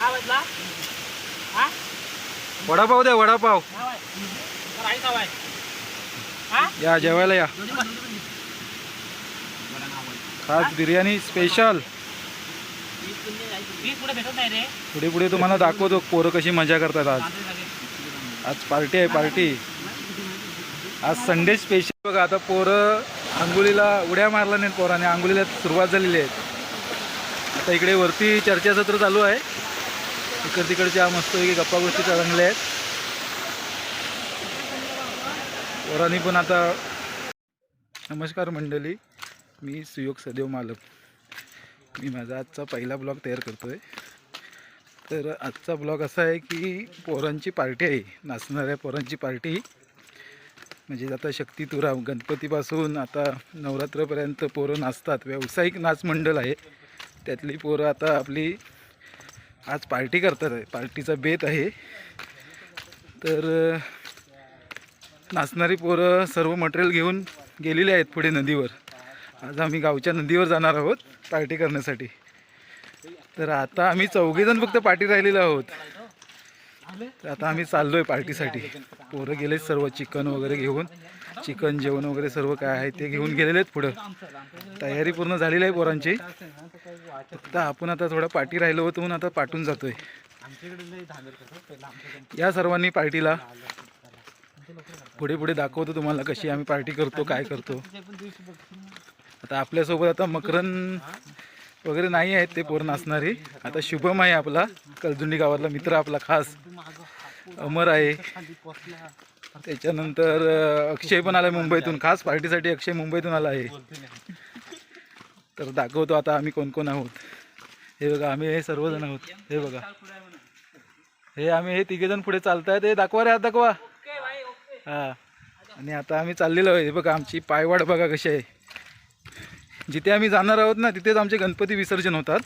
वाजला हा? वडापाव द्या वडापाव. हा या जेवायला या. खास बिर्याणी स्पेशल पुढे पुढे तुम्हाला दाखवतो पोरं कशी मजा करतात आज. आज पार्टी आहे पार्टी आज संडे स्पेशल बघा आता पोरं आंघोळीला उड्या मारला नाहीत पोराने. आंघोळीला सुरुवात झालेली आहे. आता इकडे वरती चर्चासत्र चालू आहे. इकड तिकडच्या मस्तपैकी गप्पा गोष्टी चांगल्या आहेत. पोरांनी पण आता नमस्कार मंडळी. मी सुयोग सदैव मालक. मी माझा आजचा पहिला ब्लॉग तयार करतो आहे तर आजचा ब्लॉग असा आहे की पोरांची पार्टी आहे. नाचणाऱ्या पोरांची पार्टी. म्हणजे आता शक्ती गणपतीपासून आता नवरात्रपर्यंत पोरं नाचतात. व्यावसायिक नाच मंडळ आहे. त्यातली पोरं आता आपली आज पार्टी करतात आहे. पार्टीचा बेत आहे. तर नाचणारी पोरं सर्व मटेरियल घेऊन गेलेली आहेत पुढे नदीवर. आज आम्ही गावच्या नदीवर जाणार आहोत पार्टी करण्यासाठी. तर आता आम्ही चौघेजण फक्त पार्टी राहिलेलो आहोत. तर आता आम्ही चाललो आहे पार्टीसाठी. पोरं गेले सर्व चिकन वगैरे घेऊन. चिकन जेवण वगैरे सर्व काय आहे ते घेऊन गेलेले आहेत पुढं. तयारी पूर्ण झालेली आहे पोरांची. फक्त आपण आता थोडा पाठी राहिलो होतो म्हणून आता पाठून जातोय. या सर्वांनी पार्टीला पुढे पुढे दाखवतो तुम्हाला कशी आम्ही पार्टी करतो काय करतो. आता आपल्यासोबत आता मकरन वगैरे नाही आहेत ते पोर नाचणारे. आता शुभम आहे आपला कलजुंडी गावातला मित्र आपला खास. अमर आहे. त्याच्यानंतर अक्षय पण आला मुंबईतून. खास पार्टीसाठी अक्षय मुंबईतून आला आहे. तर दाखवतो आता आम्ही कोण कोण आहोत. हे बघा आम्ही हे सर्वजण आहोत. हे बघा. हे आम्ही हे तिघेजण पुढे चालतायत. हे दाखवा रे आता दाखवा. हा. आणि आता आम्ही चाललेलो आहे. हे बघा आमची पायवाट बघा कशी आहे. जिथे आम्ही जाणार आहोत ना तिथेच आमचे गणपती विसर्जन होतात.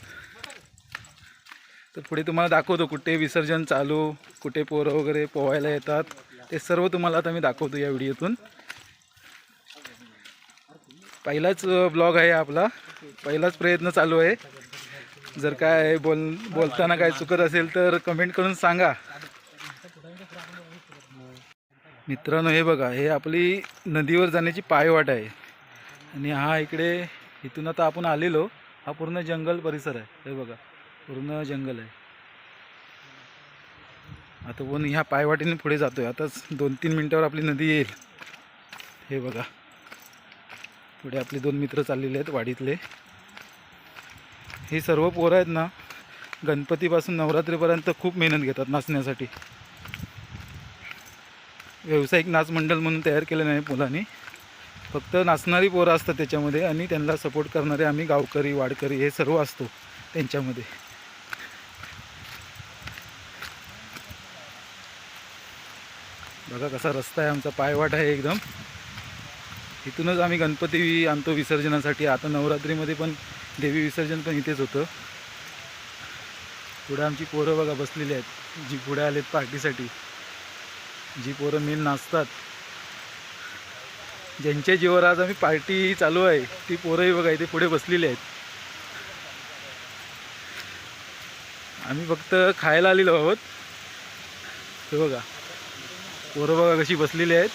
तर पुढे तुम्हाला दाखवतो कुठे विसर्जन चालू कुठे पोरं वगैरे पोहायला येतात. ते सर्व तुम्हाला आता मी दाखवतो या व्हिडिओतून. पहिलाच ब्लॉग आहे आपला. पहिलाच प्रयत्न चालू आहे. जर काय बोल बोलताना काय चुकत असेल तर कमेंट करून सांगा. मित्रांनो हे बघा हे आपली नदीवर जाण्याची पायवाट आहे. आणि हा इकडे इथून आता आपण आलेलो. हा पूर्ण जंगल परिसर आहे. हे बघा पूर्ण जंगल आहे. आता वन ह्या पायवाटीने पुढे जातोय. आताच दोन तीन मिनटावर आपली नदी येईल. हे बघा. पुढे आपले दोन मित्र चाललेले आहेत वाडीतले. हे सर्व पोरं आहेत ना गणपतीपासून नवरात्रीपर्यंत खूप मेहनत घेतात नाचण्यासाठी. व्यावसायिक नाच मंडळ म्हणून तयार केलं नाही मुलांनी. फक्त नाचणारी पोरं असतात त्याच्यामध्ये आणि त्यांना सपोर्ट करणारे आम्ही गावकरी वाडकरी हे सर्व असतो त्यांच्यामध्ये. बघा कसा रस्ता आहे आमचा पायवाट आहे एकदम. इथूनच आम्ही गणपती आणतो विसर्जनासाठी. आता नवरात्रीमध्ये पण देवी विसर्जन पण इथेच होतं. पुढे आमची पोरं बघा बसलेली आहेत. जी पुढे आलेत पार्टीसाठी. जी पोरं मेन नाचतात. ज्यांच्या जीवावर आज आम्ही पार्टी चालू आहे ती पोरंही बघा इथे पुढे बसलेली आहेत. आम्ही फक्त खायला आलेलो आहोत. हे बघा. पोरं बघा कशी बसलेली आहेत.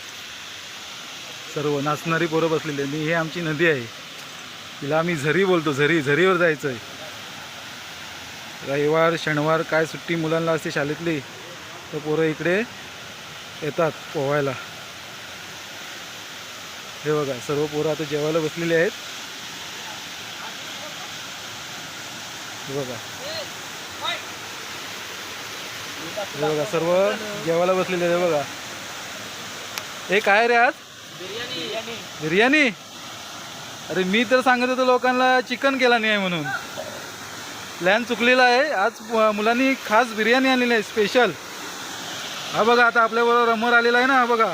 सर्व नाचणारी पोरं बसलेली आहेत. ही हे आमची नदी आहे. तिला आम्ही झरी बोलतो झरी झरीवर जायचं आहे रविवार शनिवार काय सुट्टी मुलांना असते शाळेतली तर पोरं इकडे येतात पोहायला. हे बघा सर्व पोरं आता जेवायला बसलेले आहेत. हे बघा. हे बघा सर्व जेवायला बसलेले आहेत. बघा. हे काय रे आज? बिर्याणी अरे मी तर सांगत होतो लोकांना चिकन केला नाही आहे म्हणून. प्लॅन चुकलेला आहे. आज मुलांनी खास बिर्याणी आणलेली आहे स्पेशल हा बघा आता आपल्याबरोबर अमर आलेला आहे ना हा बघा.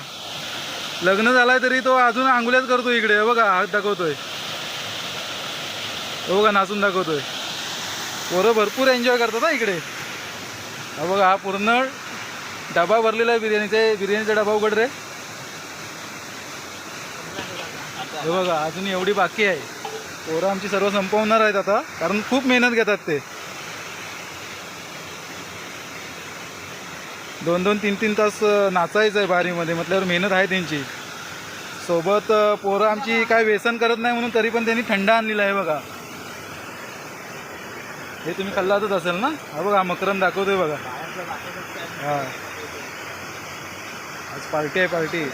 लग्न झालाय तरी तो अजून आंघोळ्याच करतो इकडे बघा हात दाखवतोय. हे बघा नाचून दाखवतोय. पोरं भरपूर एन्जॉय करतात हा इकडे. हा बघा हा पूर्ण डबा भरलेला आहे बिर्याणीचा बिर्याणीचा डबा उघड रे. हे बघा अजून एवढी बाकी आहे. पोरं आमची सर्व संपवणार आहेत आता कारण खूप मेहनत घेतात ते. दोन दोन तीन तीन तास नाचायचं आहे बारीमध्ये म्हटल्यावर मेहनत आहे त्यांची. सोबत पोरं आमची काय व्यसन करत नाही म्हणून तरी पण त्यांनी थंड आणलेला आहे बघा. हे तुम्ही खाल्लातच असेल ना? हा बघा मकरम दाखवतोय बघा. हा. आज पार्टी आहे पार्टी.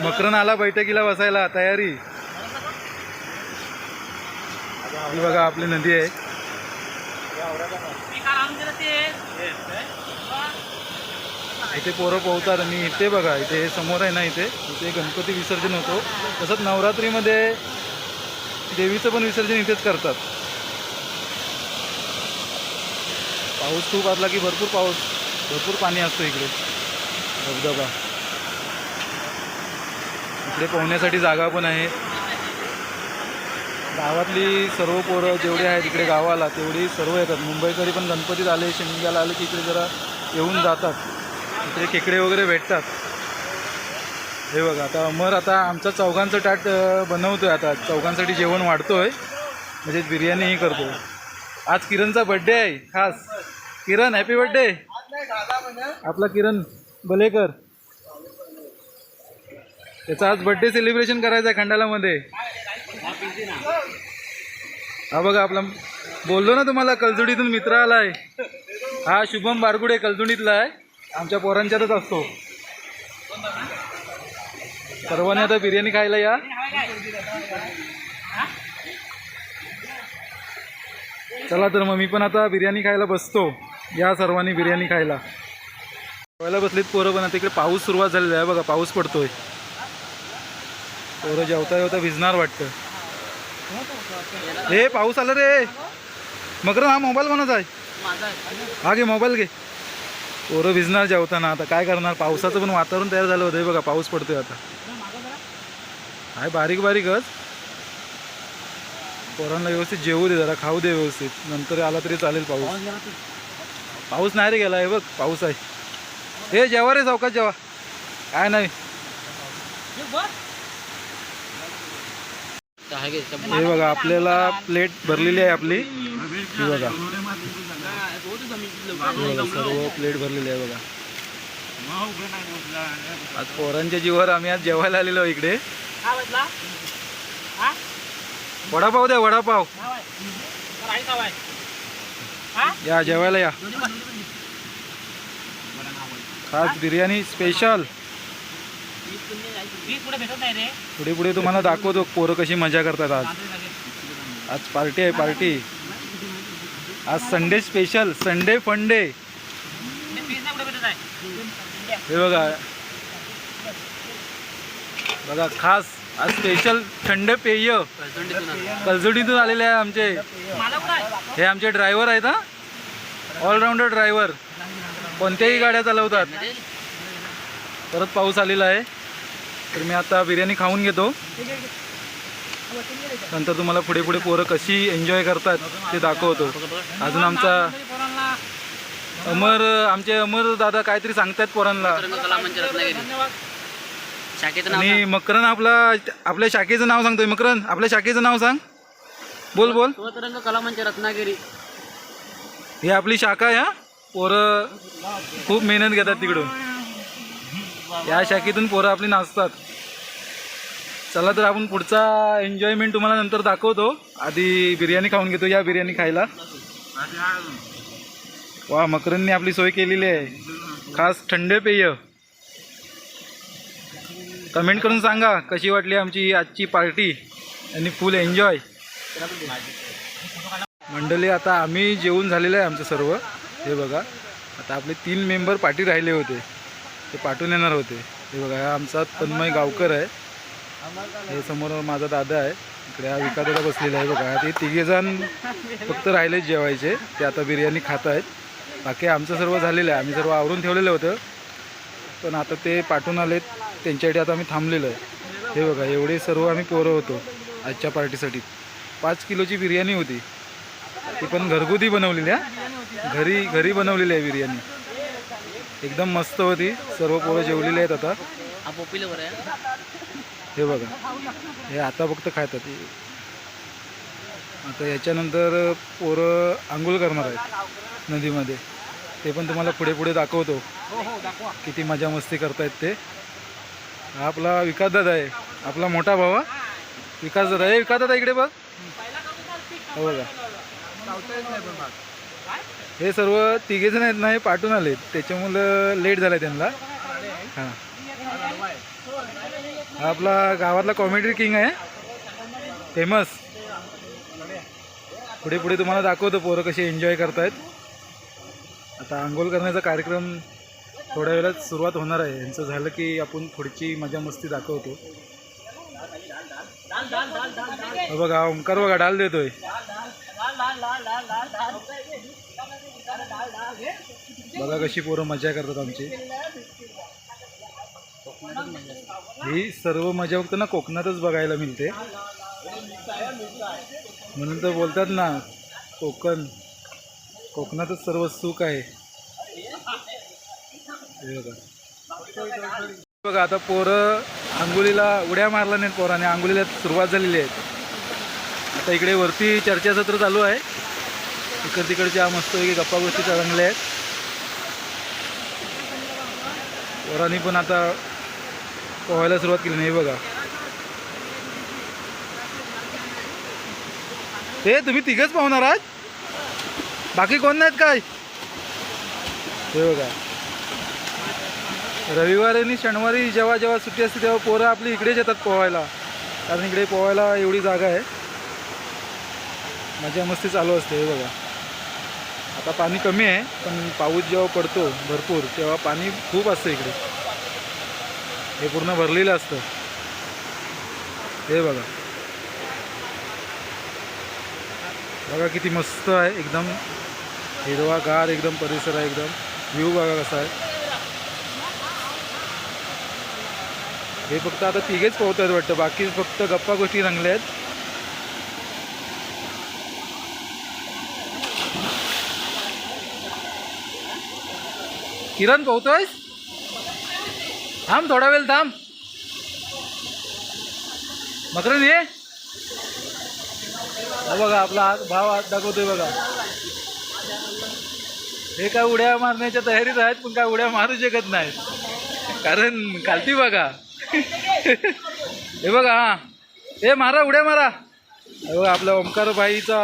मकरन आला बैठकीला बसायला तयारी. ही बघा आपली नदी आहे. इथे पोरं पोहतात आणि इथे बघा इथे समोर आहे ना इथे इथे गणपती विसर्जन होतो. तसंच नवरात्रीमध्ये देवीचं पण विसर्जन इथेच करतात. पाऊस खूप आला की भरपूर पाऊस भरपूर पाणी असतं इकडे. धबधबा. इकडे पोहण्यासाठी जागा पण आहे. गावातली सर्व पोरं जेवढी आहेत इकडे गावाला तेवढी सर्व येतात. मुंबईकरी पण गणपतीत आले शिमग्याला आले की इकडे जरा येऊन जातात. इकडे खेकडे वगैरे भेटतात. हे बघा आता अमर आता आमचा चौघांचं टाट बनवतो आहे आता. चौघांसाठी जेवण वाढतो आहे म्हणजे बिर्याणीही करतो आज किरणचा बड्डे आहे खास. किरण हॅपी बड्डे आपला किरण भलेकर त्याचा आज बड्डे सेलिब्रेशन करायचं आहे खंडालामध्ये. हा बघा आपला बोललो ना तुम्हाला कलजुडीतून मित्र आलाय. हा शुभम बारगुडे कलजुडीतला आहे. आमच्या पोरांच्यातच असतो. सर्वांनी आता बिर्याणी खायला या. चला तर मग मी पण आता बिर्याणी खायला बसतो. या सर्वांनी बिर्याणी खायला. खायला बसलीत पोरं पण. आता इकडे पाऊस सुरुवात झालेला आहे. बघा पाऊस पडतोय. पोरं जेवता जेवता भिजणार वाटतं. हे पाऊस आला रे. मकर हा मोबाईल कोणाचा आहे? हा घे मोबाईल घे. पोरं भिजणार जेवताना. आता काय करणार? पावसाचं पण वातावरण तयार झालं होतं बघा पाऊस पडतोय आता. आहे बारीक बारीकच पोरांना व्यवस्थित जेवू दे जरा खाऊ दे व्यवस्थित. नंतर आला तरी चालेल पाऊस. पाऊस नाही रे गेला आहे बघ पाऊस आहे. हे जेवा रे चौकात जेवा. काय नाही. हे बघा आपल्याला प्लेट भरलेली आहे आपली ही बघा हे सर्व प्लेट भरलेली आहे बघा आज पोरांच्या जीवावर आम्ही आज जेवायला आलेलो आहे इकडे हा हा वडापाव द्या वडापाव हा या जेवायला या खास बिर्याणी स्पेशल पुढे पुढे तुम्हाला दाखवतो पोरं कशी मजा करतात आज. आज पार्टी आहे पार्टी आज संडे स्पेशल संडे फंडे हे बघा. बघा खास आज स्पेशल थंड पेय. कलजुडीतून आलेले आहे आमचे. हे आमचे ड्रायव्हर आहेत हा. ऑलराऊंडर ड्रायव्हर कोणत्याही गाड्या चालवतात. परत पाऊस आलेला आहे. तर मी आता बिर्याणी खाऊन घेतो. नंतर तुम्हाला पुढे पुढे पोरं कशी एन्जॉय करतात ते दाखवतो. अजून आमचा अमर आमचे अमर दादा काहीतरी सांगतायत पोरांना. आणि मकरन आपला आपल्या शाखेचं नाव सांगतोय. मकरन आपल्या शाखेचं नाव सांग. बोल बोल. स्वतरंग कला मंच रत्नागिरी ही आपली शाखा आहे हा? पोरं खूप मेहनत घेतात तिकडून. या शाखेतून पोरं आपली नाचतात. चला तर आपण पुढचा एन्जॉयमेंट तुम्हाला नंतर दाखवतो. आधी बिर्याणी खाऊन घेतो या बिर्याणी खायला. वा मकरांनी आपली सोय केलेली आहे. खास थंड पेय. कमेंट करून सांगा कशी वाटली आमची आजची पार्टी आणि फुल एन्जॉय. मंडळी आता आम्ही जेवून झालेलं आहे आमचं सर्व. हे बघा आता आपले तीन मेंबर पाठी राहिले होते. ते पाठवून येणार होते. हे बघा हा आमचा तन्मय गावकर आहे. हे समोर माझा दादा आहे. इकडे हा विकादादा बसलेला आहे बघा. ते तिघेजण फक्त राहिले जेवायचे. ते आता बिर्याणी खात आहेत. बाकी आमचं सर्व झालेलं आहे. आम्ही सर्व आवरून ठेवलेलं होतं. पण आता ते पाठवून आले त्यांच्यासाठी आता आम्ही थांबलेलो आहे. हे बघा एवढे सर्व आम्ही पोरं होतो आजच्या पार्टीसाठी. पाच किलोची बिर्याणी होती. ती पण घरगुती बनवलेली आहे घरी घरी बनवलेली आहे बिर्याणी. एकदम मस्त होती. सर्व पोरं जेवलेले आहेत आता. हा हे बघा. हे आता फक्त खातात आता याच्यानंतर पोरं आंघोळ करणार आहेत नदीमध्ये. ते पण तुम्हाला पुढे पुढे दाखवतो. हो हो किती मजा मस्ती करतायत ते. हा आपला विकास दादा आहे. आपला मोठा भाऊ हा. विकास दादा. आहे विकास दादा इकडे बघ. हो बघा. हे सर्व तिघे जण आहेत ना हे पाठून आले त्याच्यामुळं लेट झालं त्यांना. हां. हा आपला गावातला कॉमेडी किंग आहे. फेमस पुढे पुढे तुम्हाला दाखवतो पोरं कसे एन्जॉय करतायत. आता आंघोळ करण्याचा कार्यक्रम थोड्या वेळात सुरुवात होणार आहे. यांचं झालं की आपण पुढची मजा मस्ती दाखवतो. बघा ओंकार बघा डाल देतोय. बघा कशी पोरं मजा करतात आमची. ही सर्व मजा फक्त ना कोकणातच बघायला मिळते. म्हणून तर बोलतात ना कोकण कोकणातच सर्व सुख आहे. बघा. बघा आता पोरं आंघोळीला उड्या मारला नाहीत पोराने आंघोळीला सुरुवात झालेली आहे. आता इकडे वरती चर्चासत्र चालू आहे. इकड तिकडच्या मस्तपैकी गप्पा गोष्टी चांगल्या आहेत. पोरांनी पण आता पोहायला सुरुवात केली नाही बघा. ते तुम्ही तिघच पाहणार आहात? बाकी कोण नाहीत काय? हे बघा. रविवारी आणि शनिवारी जेव्हा जेव्हा सुट्टी असते तेव्हा पोरं आपली इकडेच येतात पोहायला. कारण इकडे पोहायला एवढी जागा आहे. मजा मस्ती चालू असते हे बघा. आता पाणी कमी आहे पण पाऊस जेव्हा पडतो भरपूर तेव्हा पाणी खूप असतं इकडे. हे पूर्ण भरलेलं असतं. हे बघा. बघा किती मस्त आहे एकदम हिरवागार एकदम परिसर आहे एकदम व्ह्यू बघा कसा आहे. हे फक्त आता तिघेच पोहत आहेत वाटतं बाकी फक्त गप्पा गोष्टी रंगल्या आहेत. किरण पोहतोयस थांब थोडा वेळ थांब. मकरन ये. बघा आपला हात भाव हात दाखवतोय बघा. हे काय उड्या मारण्याच्या तयारीत आहेत पण काय उड्या मारू शकत नाहीत. कारण खालती बघा. हे बघा हा. हे मारा उड्या मारा. हे बघा आपल्या ओंकार बाईचा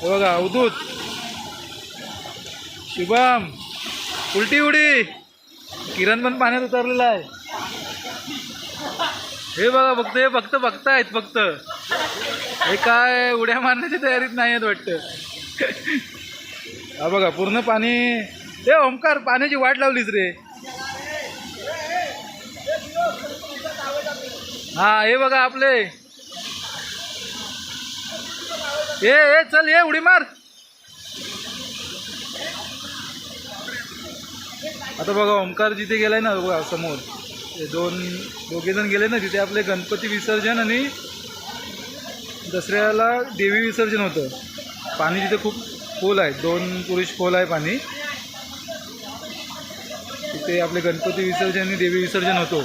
हे बघा अवधूत शुभम. उलटी उडी. किरण पण पाण्यात उतरलेला आहे. हे बघा फक्त हे फक्त बघतायत फक्त. हे काय उड्या मारण्याच्या तयारीत नाही आहेत वाटतं. हा बघा पूर्ण पाणी हे ओंकार पाण्याची वाट लावलीच रे. हा हे बघा आपले. ए ए चल ये उडी मार. आता बघा ओंकार जिथे गेलाय ना बघा समोर. ते दोन दोघे जण गेले ना तिथे आपले गणपती विसर्जन आणि दसऱ्याला देवी विसर्जन होतं. पाणी तिथे खूप खोल आहे. दोन पुरुष खोल आहे पाणी. तिथे आपले गणपती विसर्जन आणि देवी विसर्जन होतो.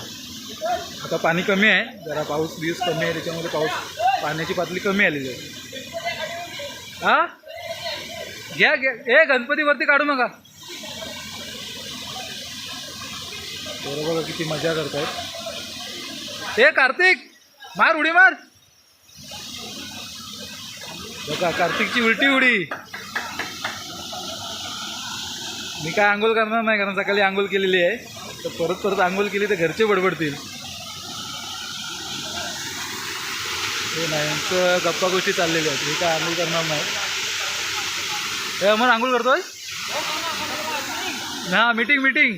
आता पाणी कमी आहे. जरा पाऊस दिवस कमी आहे. त्याच्यामध्ये पाऊस पाण्याची पातळी कमी आलेली आहे. हा? घ्या घ्या. ए गणपतीवरती काढू नका. बरं बघा किती मजा करतायत ए कार्तिक मार उडी मार. बघा कार्तिकची उलटी उडी. मी काय आंघोळ करणार नाही कारण सकाळी आंघोळ केलेली आहे. तर परत परत आंघोळ केली तर घरचे बडबडतील. हे नाही यांचं गप्पा गोष्टी चाललेल्या आहेत. मी काय आंघोळ करणार नाही. हे अमर आंघोळ करतोय? हा मीटिंग मीटिंग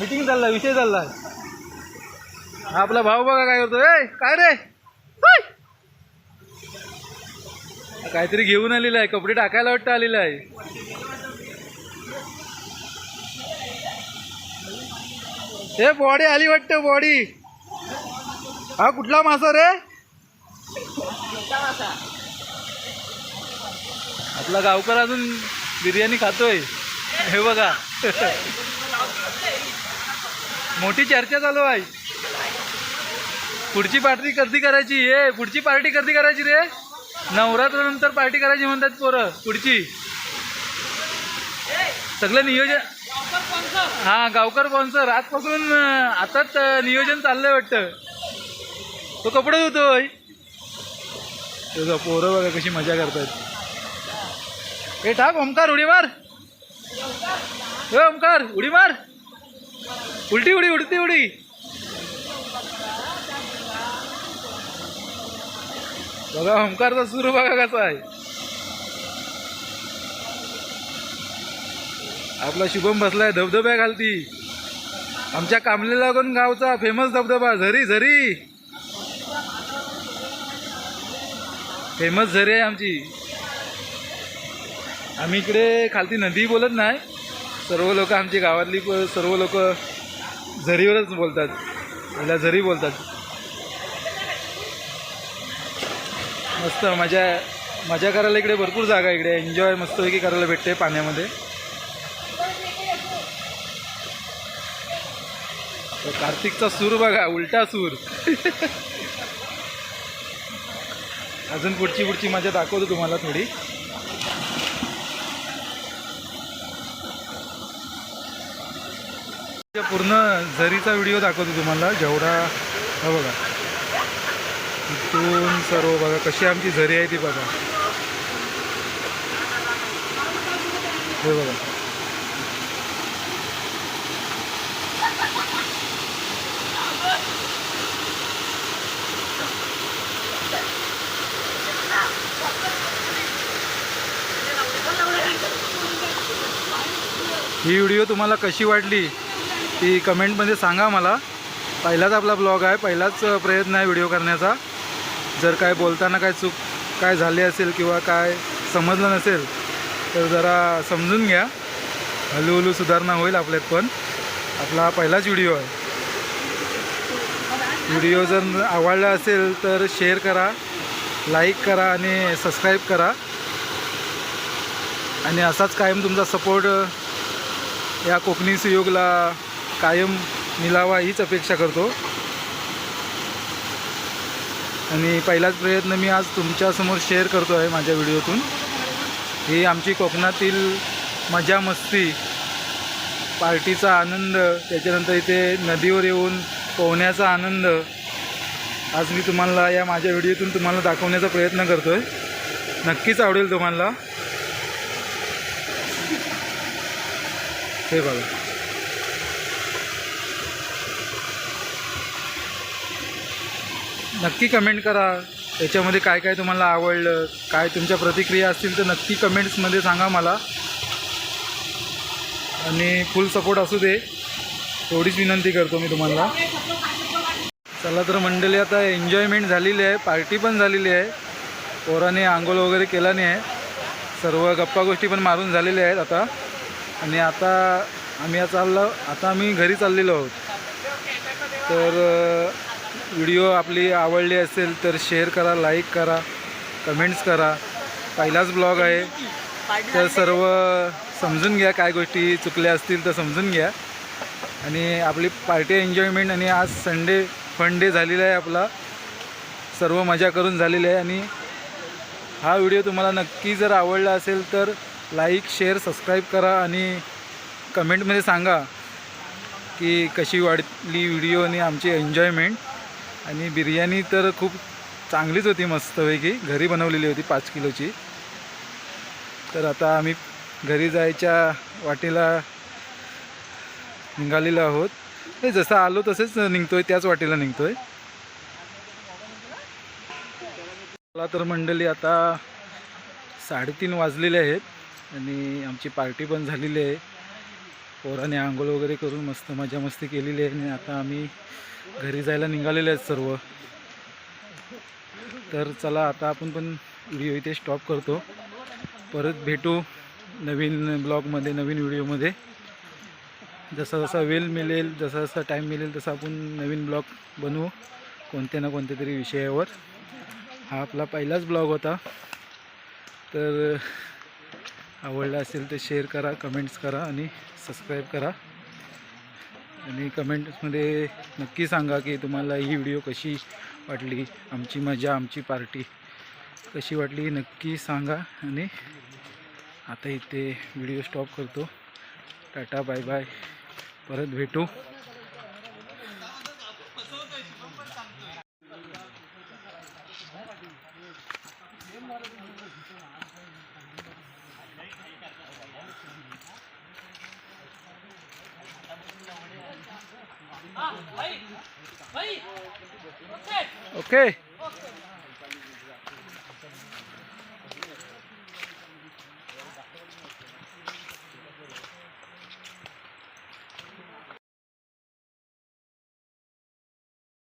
मीटिंग चाललाय विषय चाललाय. हा आपला भाऊ बघा काय करतो ए काय रे? काहीतरी घेऊन आलेलं आहे कपडे टाकायला वाटतं आलेला आहे हे बॉडी आली वाटतं बॉडी. हा कुठला मासा रे? आपला गावकर अजून बिर्याणी खातोय. हे बघा. मोठी चर्चा चालू आहे. पुढची पार्टी कधी करायची? ये पुढची पार्टी कधी करायची रे? नवरात्रानंतर पार्टी करायची म्हणतात पोरं. पुढची. सगळं नियोजन हा गावकर स्पॉन्सर आजपासून आताच नियोजन चाललंय वाटतं. तो कपडे धुतोय तुझं पोरं बघा कशी मजा करतात हे टाक ओमकार उडी मार. ए ओमकार उडी मार. उलटी उडी उडती उडी. बघा ओमकारचा सुरू बघा कसा आहे. आपला शुभम बसलाय धबधब्या घालती. आमच्या कामले लागून गावचा फेमस धबधबा झरी झरी. फेमस झरी आहे आमची. आम्ही इकडे खालती नदी बोलत नाही. सर्व लोक आमची गावातली सर्व लोक झरीवरच बोलतात. त्याला झरी बोलतात. मस्त मजा मजा करायला इकडे भरपूर जागा इकडे. एन्जॉय मस्तपैकी करायला भेटते पाण्यामध्ये. कार्तिकचा सूर बघा उलटा सूर. अजून पुढची पुढची मजा दाखवतो तुम्हाला थोडी. पूर्ण झरीचा व्हिडिओ दाखवतो तुम्हाला जेवढा हा बघा. इथून सर्व बघा कशी आमची झरी आहे ती बघा. हे बघा. ही व्हिडिओ तुम्हाला कशी वाटली? ती कमेंटमध्ये सांगा मला. पहिलाच आपला ब्लॉग आहे पहिलाच प्रयत्न आहे व्हिडिओ करण्याचा. जर काय बोलताना काय चूक काय झाली असेल किंवा काय समजलं नसेल तर जरा समजून घ्या. हळूहळू सुधारणा होईल आपल्यात पण. आपला पहिलाच व्हिडिओ आहे. व्हिडिओ जर आवडला असेल तर शेअर करा लाईक करा आणि सबस्क्राईब करा. आणि असाच कायम तुमचा सपोर्ट या कोकणी सुयोगला कायम मिलावा हीच अपेक्षा करतो. आणि पहिलाच प्रयत्न मी आज तुमच्यासमोर शेअर करतो आहे माझ्या व्हिडिओतून. ही आमची कोकणातील मजा मस्ती पार्टीचा आनंद त्याच्यानंतर इथे नदीवर येऊन पोहण्याचा आनंद आज मी तुम्हाला या माझ्या व्हिडिओतून तुम्हाला दाखवण्याचा प्रयत्न करतो आहे नक्कीच आवडेल तुम्हाला. हे बघा. नक्की कमेंट करा. त्याच्यामध्ये काय काय तुम्हाला आवडलं काय तुमच्या प्रतिक्रिया असतील तर नक्की कमेंट्समध्ये सांगा मला. आणि फुल सपोर्ट असू दे. थोडीच विनंती करतो मी तुम्हाला. चला तर मंडळी आता एन्जॉयमेंट झालेली आहे पार्टी पण झालेली आहे. पोराने आंघोळ वगैरे केला नाही आहे. सर्व गप्पा गोष्टी पण मारून झालेल्या आहेत आता. आणि आता आम्ही आता चाललो आता आम्ही घरी चाललेलो आहोत. तर व्हिडिओ आपली आवडली असेल तर शेअर करा लाईक करा कमेंट्स करा. पहिलाच ब्लॉग आहे. तर सर्व समजून घ्या काय गोष्टी चुकल्या असतील तर समजून घ्या. आणि आपली पार्टी एन्जॉयमेंट आणि आज संडे फन डे झालेला आहे आपला. सर्व मजा करून झालेली आहे. आणि हा व्हिडिओ तुम्हाला नक्की जर आवडला असेल तर लाईक शेअर सबस्क्राईब करा आणि कमेंटमध्ये सांगा की कशी वाढली व्हिडिओ आणि आमची एन्जॉयमेंट आणि बिर्याणी तर खूप चांगलीच होती मस्तपैकी. घरी बनवलेली होती पाच किलोची. तर आता आम्ही घरी जायच्या वाटेला निघालेलो आहोत. हे जसं आलो तसेच निघतोय त्याच वाटेला निघतोय. मला तर मंडळी आता साडेतीन वाजलेले आहेत आणि आमची पार्टी पण झालेली आहे. पोराने आंघोळ वगैरे करून मस्त मजा मस्ती केलेली आहे आणि आता आम्ही घरी जायला निघालेले आहेत सर्व. तर चला आता आपण पण व्हिडिओ इथे स्टॉप करतो. परत भेटू नवीन ब्लॉगमध्ये नवीन व्हिडिओमध्ये. जसा जसा वेळ मिळेल जसा जसा टाईम मिळेल तसा आपण नवीन ब्लॉग बनवू कोणत्या ना कोणत्या तरी विषयावर. हा आपला पहिलाच ब्लॉग होता. तर आवडला असेल तर शेअर करा कमेंट्स करा आणि सबस्क्राईब करा. आणि कमेंट्समध्ये नक्की सांगा की तुम्हाला ही व्हिडिओ कशी वाटली आमची मजा आमची पार्टी कशी वाटली नक्की सांगा. आणि आता इथे व्हिडिओ स्टॉप करतो. टाटा बाय बाय परत भेटू.